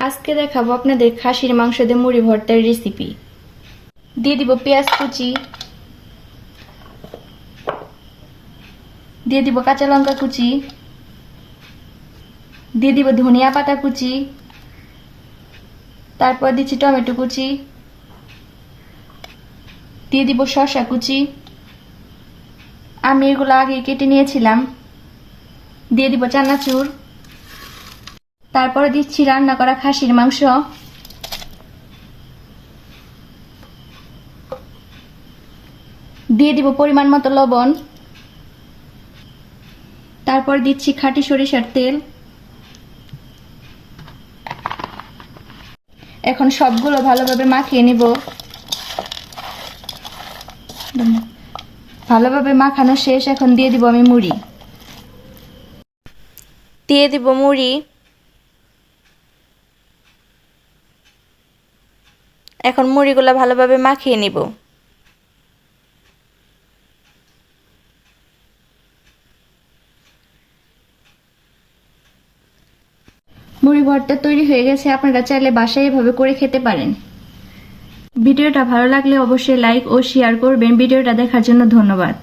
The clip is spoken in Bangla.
আজকে দেখাবো আপনাদের খাসির মাংস দিয়ে মুড়ি ভর্তার রেসিপি দিয়ে দিব পেঁয়াজ কুচি। দিয়ে দিব কাঁচা লঙ্কা কুচি। দিয়ে দিব ধনিয়া পাতা কুচি। তারপর দিচ্ছি টমেটো কুচি। দিয়ে দিব শসা কুচি। আমি এগুলো আগে কেটে নিয়েছিলাম। দিয়ে দিব চানাচুর। তারপরে দিচ্ছি রান্না করা খাসির মাংস। দিয়ে দিব পরিমাণ মতো লবণ। তারপর দিচ্ছি খাঁটি সরিষার তেল। এখন সবগুলো ভালোভাবে মাখিয়ে নিব। ভালোভাবে মাখানো শেষ, এখন দিয়ে দিব আমি মুড়ি। দিয়ে দিব মুড়ি। এখন মুড়িগুলো ভালোভাবে মাখিয়ে নিব। মুড়ি ভর্তা তৈরি হয়ে গেছে, আপনারা চাইলে বাসায় এভাবে করে খেতে পারেন। ভিডিওটা ভালো লাগলে অবশ্যই লাইক ও শেয়ার করবেন। ভিডিওটা দেখার জন্য ধন্যবাদ।